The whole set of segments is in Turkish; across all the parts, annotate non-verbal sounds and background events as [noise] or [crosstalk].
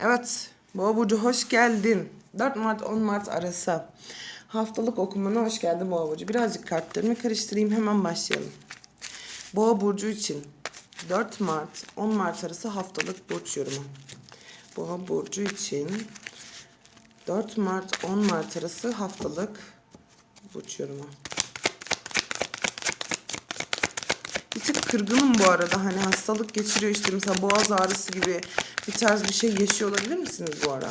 Evet, Boğa Burcu hoş geldin. 4 Mart 10 Mart arası. Haftalık okumana hoş geldin Boğa Burcu. Birazcık kartlarımı karıştırayım hemen başlayalım. Boğa Burcu için 4 Mart 10 Mart arası haftalık burç yorumu. Boğa Burcu için 4 Mart 10 Mart arası haftalık burç yorumu. Bir tık kırgınım bu arada. Hani hastalık geçiriyor işte mesela boğaz ağrısı gibi bir tarz bir şey yaşıyor olabilir misiniz bu ara?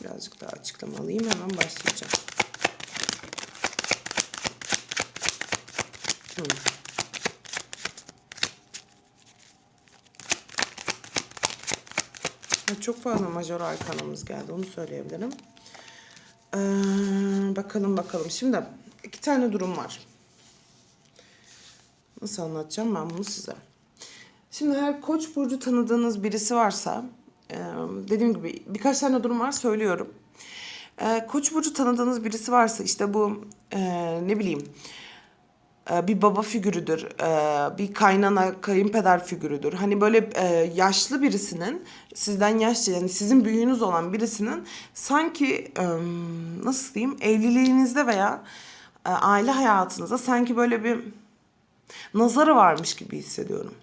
Birazcık daha açıklama alayım hemen başlayacağım. Ha, Çok fazla majör arkanamız geldi onu söyleyebilirim. Ee, bakalım bakalım. Şimdi iki tane durum var. Nasıl anlatacağım ben bunu size? Şimdi her koç burcu tanıdığınız birisi varsa e, dediğim gibi birkaç tane durum var söylüyorum. E, koç burcu tanıdığınız birisi varsa işte bu e, ne bileyim bir baba figürüdür, bir kaynana, kayınpeder figürüdür. Hani böyle yaşlı birisinin, sizden yaşlı yani sizin büyüğünüz olan birisinin sanki nasıl diyeyim evliliğinizde veya aile hayatınızda sanki böyle bir nazarı varmış gibi hissediyorum.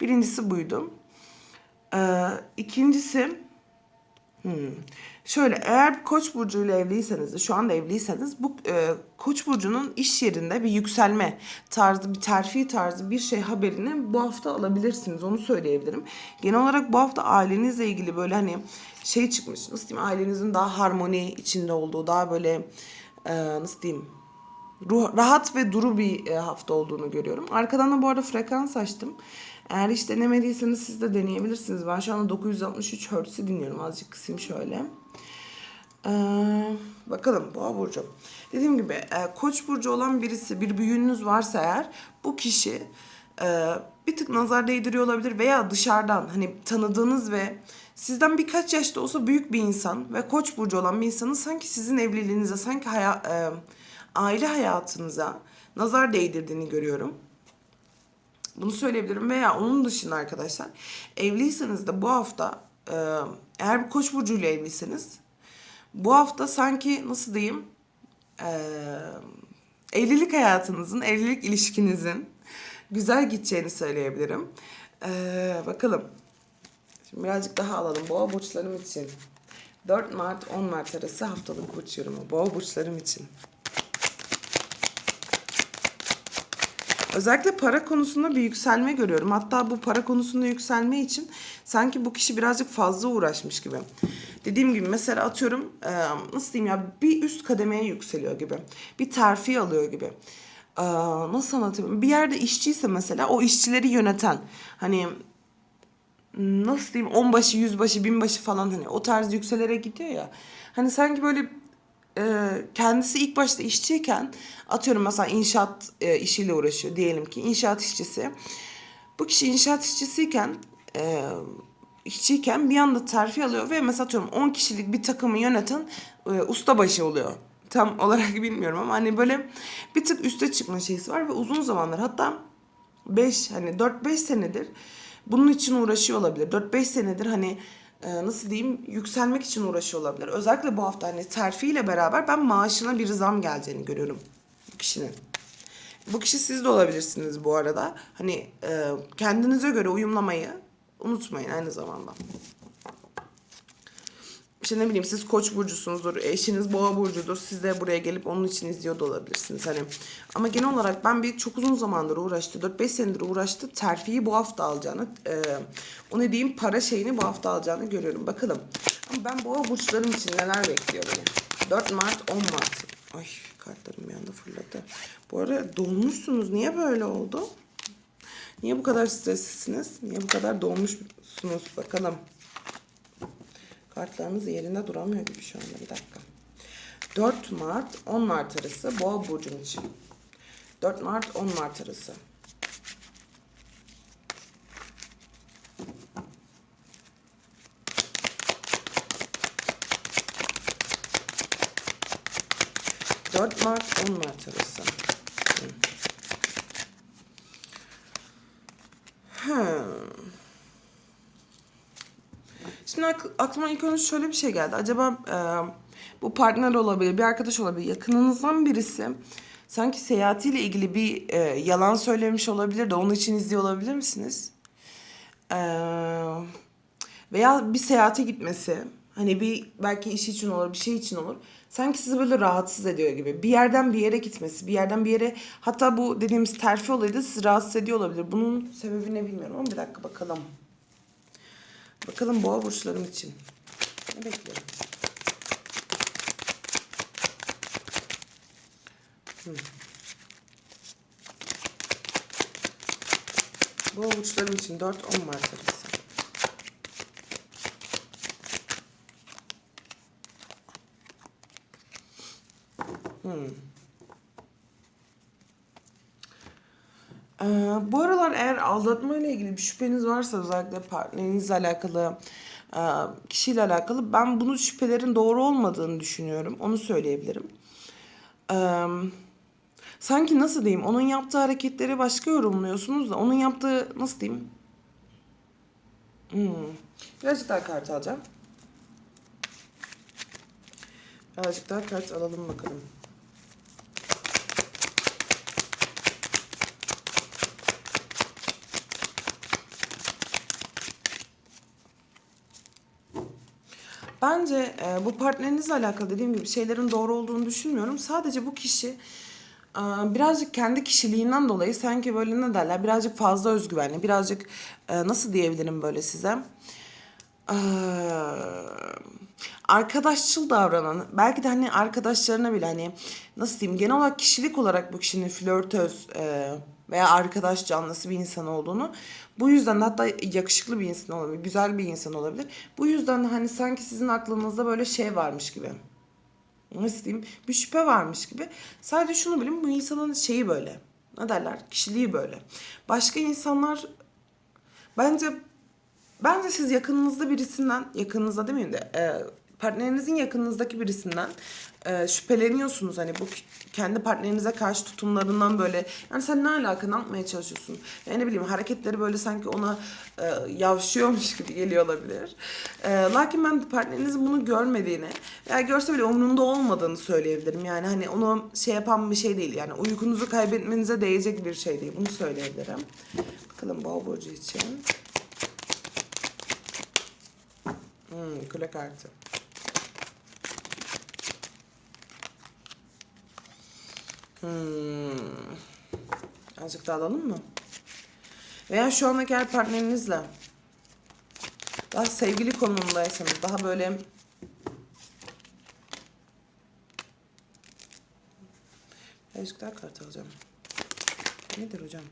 Birincisi buydu. Ee, ikincisi hmm, şöyle eğer Koç burcuyla evliyseniz de şu anda evliyseniz bu e, Koç burcunun iş yerinde bir yükselme tarzı bir terfi tarzı bir şey haberini bu hafta alabilirsiniz onu söyleyebilirim. Genel olarak bu hafta ailenizle ilgili böyle hani şey çıkmış nasıl diyeyim ailenizin daha harmoni içinde olduğu daha böyle e, nasıl diyeyim ruh, rahat ve duru bir e, hafta olduğunu görüyorum. Arkadan da bu arada frekans açtım. Eğer hiç denemediyseniz siz de deneyebilirsiniz. Ben şu anda 963 Hz'i dinliyorum. Azıcık kısayım şöyle. Ee, bakalım Boğa Burcu. Dediğim gibi e, Koç Burcu olan birisi, bir büyüğünüz varsa eğer bu kişi e, bir tık nazar değdiriyor olabilir veya dışarıdan hani tanıdığınız ve sizden birkaç yaşta olsa büyük bir insan ve Koç Burcu olan bir insanın sanki sizin evliliğinize, sanki haya, e, aile hayatınıza nazar değdirdiğini görüyorum. Bunu söyleyebilirim veya onun dışında arkadaşlar evliyseniz de bu hafta e, eğer bir koç burcuyla evliyseniz bu hafta sanki nasıl diyeyim e, evlilik hayatınızın, evlilik ilişkinizin güzel gideceğini söyleyebilirim. E, bakalım. Şimdi birazcık daha alalım. Boğa burçlarım için. 4 Mart 10 Mart arası haftalık burç yorumu. Boğa burçlarım için. Özellikle para konusunda bir yükselme görüyorum. Hatta bu para konusunda yükselme için sanki bu kişi birazcık fazla uğraşmış gibi. Dediğim gibi mesela atıyorum e, nasıl diyeyim ya bir üst kademeye yükseliyor gibi. Bir terfi alıyor gibi. E, nasıl anlatayım? Bir yerde işçiyse mesela o işçileri yöneten hani nasıl diyeyim onbaşı, yüzbaşı, binbaşı falan hani o tarz yükselere gidiyor ya. Hani sanki böyle e, kendisi ilk başta işçiyken atıyorum mesela inşaat e, işiyle uğraşıyor diyelim ki inşaat işçisi. Bu kişi inşaat işçisiyken e, işçiyken bir anda terfi alıyor ve mesela atıyorum 10 kişilik bir takımı yöneten e, ustabaşı oluyor. Tam [laughs] olarak bilmiyorum ama hani böyle bir tık üste çıkma şeysi var ve uzun zamandır hatta 5 hani 4-5 senedir bunun için uğraşıyor olabilir. 4-5 senedir hani nasıl diyeyim yükselmek için uğraşıyor olabilir. Özellikle bu hafta hani terfiyle beraber ben maaşına bir zam geleceğini görüyorum bu kişinin. Bu kişi siz de olabilirsiniz bu arada. Hani e, kendinize göre uyumlamayı unutmayın aynı zamanda. İşte ne bileyim siz koç burcusunuzdur, eşiniz boğa burcudur. Siz de buraya gelip onun için izliyor da olabilirsiniz. Hani ama genel olarak ben bir çok uzun zamandır uğraştı. 4-5 senedir uğraştı. Terfiyi bu hafta alacağını, e, o ne diyeyim para şeyini bu hafta alacağını görüyorum. Bakalım. Ama ben boğa burçlarım için neler bekliyor beni. 4 Mart, 10 Mart. Ay kartlarım bir anda fırladı. Bu arada dolmuşsunuz. Niye böyle oldu? Niye bu kadar streslisiniz? Niye bu kadar dolmuşsunuz? Bakalım. Kartlarınız yerinde duramıyor gibi şu anda. Bir dakika. 4 Mart 10 Mart arası Boğa burcum için. 4 Mart 10 Mart arası. Dört Mart 10 Mart arası. Hmm. Şimdi ak- aklıma ilk önce şöyle bir şey geldi. Acaba e, bu partner olabilir, bir arkadaş olabilir, yakınınızdan birisi sanki seyahatiyle ilgili bir e, yalan söylemiş olabilir de onun için izliyor olabilir misiniz? E, veya bir seyahate gitmesi, hani bir belki iş için olur, bir şey için olur. Sanki sizi böyle rahatsız ediyor gibi. Bir yerden bir yere gitmesi, bir yerden bir yere hatta bu dediğimiz terfi olayı da sizi rahatsız ediyor olabilir. Bunun sebebi ne bilmiyorum ama bir dakika bakalım. Bakalım boğa burçlarım için. Ne bekliyorum? Hmm. Burçlarım için 4-10 Mart arası. Hmm. Ee, bu aralar eğer aldatma ile ilgili bir şüpheniz varsa özellikle partnerinizle alakalı, e, kişiyle alakalı ben bunu şüphelerin doğru olmadığını düşünüyorum. Onu söyleyebilirim. Ee, sanki nasıl diyeyim onun yaptığı hareketleri başka yorumluyorsunuz da onun yaptığı nasıl diyeyim? Hmm. Birazcık daha kart alacağım. Birazcık daha kart alalım bakalım. Bence e, bu partnerinizle alakalı dediğim gibi şeylerin doğru olduğunu düşünmüyorum. Sadece bu kişi e, birazcık kendi kişiliğinden dolayı sanki böyle ne derler birazcık fazla özgüvenli, birazcık e, nasıl diyebilirim böyle size? Eee, arkadaşçıl davranan, belki de hani arkadaşlarına bile hani nasıl diyeyim genel olarak kişilik olarak bu kişinin flörtöz eee, veya arkadaş canlısı bir insan olduğunu bu yüzden de hatta yakışıklı bir insan olabilir, güzel bir insan olabilir. Bu yüzden de hani sanki sizin aklınızda böyle şey varmış gibi. Nasıl diyeyim? Bir şüphe varmış gibi. Sadece şunu bilin bu insanın şeyi böyle. Ne derler? Kişiliği böyle. Başka insanlar bence Bence siz yakınınızda birisinden, yakınınızda demeyeyim de e, partnerinizin yakınınızdaki birisinden e, şüpheleniyorsunuz. Hani bu kendi partnerinize karşı tutumlarından böyle yani sen ne alaka ne yapmaya çalışıyorsun? Yani ne bileyim hareketleri böyle sanki ona e, yavşıyormuş gibi geliyor olabilir. E, lakin ben partnerinizin bunu görmediğini veya görse bile umrunda olmadığını söyleyebilirim. Yani hani onu şey yapan bir şey değil. Yani uykunuzu kaybetmenize değecek bir şey değil. Bunu söyleyebilirim. Bakalım boğa burcu için. Hmm, kule kartı. Hmm. Azıcık daha alalım mı? Veya şu andaki her partnerinizle daha sevgili konumundaysanız daha böyle Azıcık daha kart alacağım. Nedir hocam?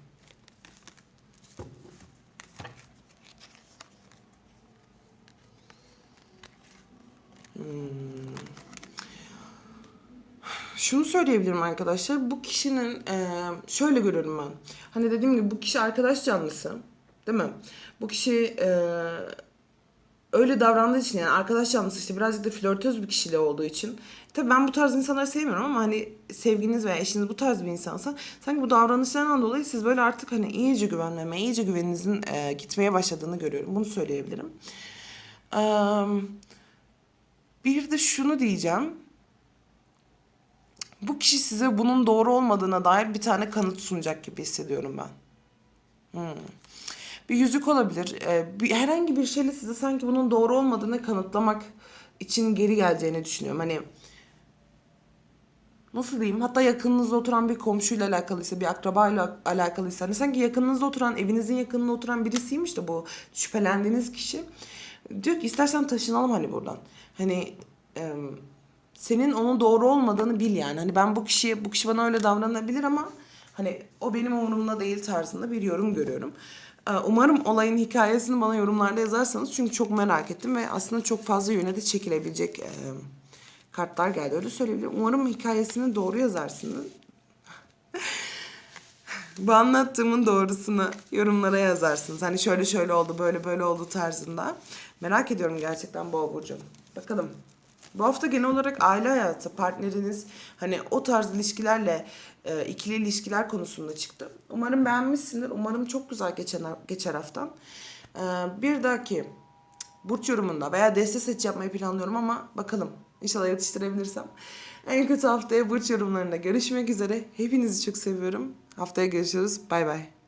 Şunu söyleyebilirim arkadaşlar. Bu kişinin e, şöyle görüyorum ben. Hani dediğim gibi bu kişi arkadaş canlısı. Değil mi? Bu kişi e, öyle davrandığı için yani arkadaş canlısı işte birazcık da flörtöz bir kişiliği olduğu için. Tabii ben bu tarz insanları sevmiyorum ama hani sevginiz veya eşiniz bu tarz bir insansa sanki bu davranışlarından dolayı siz böyle artık hani iyice güvenmeme, iyice güveninizin e, gitmeye başladığını görüyorum. Bunu söyleyebilirim. Eee bir de şunu diyeceğim. Bu kişi size bunun doğru olmadığına dair bir tane kanıt sunacak gibi hissediyorum ben. Hmm. Bir yüzük olabilir. Ee, bir, herhangi bir şeyle size sanki bunun doğru olmadığını kanıtlamak için geri geleceğini düşünüyorum. Hani nasıl diyeyim? Hatta yakınınızda oturan bir komşuyla alakalıysa, bir akrabayla alakalıysa. Hani sanki yakınınızda oturan, evinizin yakınında oturan birisiymiş de bu şüphelendiğiniz kişi. Diyor ki istersen taşınalım hani buradan. Hani e, senin onun doğru olmadığını bil yani. Hani ben bu kişiye bu kişi bana öyle davranabilir ama hani o benim umurumda değil tarzında bir yorum görüyorum. E, umarım olayın hikayesini bana yorumlarda yazarsanız çünkü çok merak ettim ve aslında çok fazla yöne de çekilebilecek e, kartlar geldi. Öyle söyleyebilirim. Umarım hikayesini doğru yazarsınız. [laughs] Bu anlattığımın doğrusunu yorumlara yazarsınız. Hani şöyle şöyle oldu, böyle böyle oldu tarzında. Merak ediyorum gerçekten Boğa Burcu. Bakalım. Bu hafta genel olarak aile hayatı, partneriniz hani o tarz ilişkilerle e, ikili ilişkiler konusunda çıktı. Umarım beğenmişsindir. Umarım çok güzel geçen geçer haftan. E, bir dahaki burç yorumunda veya deste seç yapmayı planlıyorum ama bakalım. İnşallah yetiştirebilirsem. En kötü haftaya burç yorumlarında görüşmek üzere. Hepinizi çok seviyorum. Haftaya görüşürüz. Bay bay.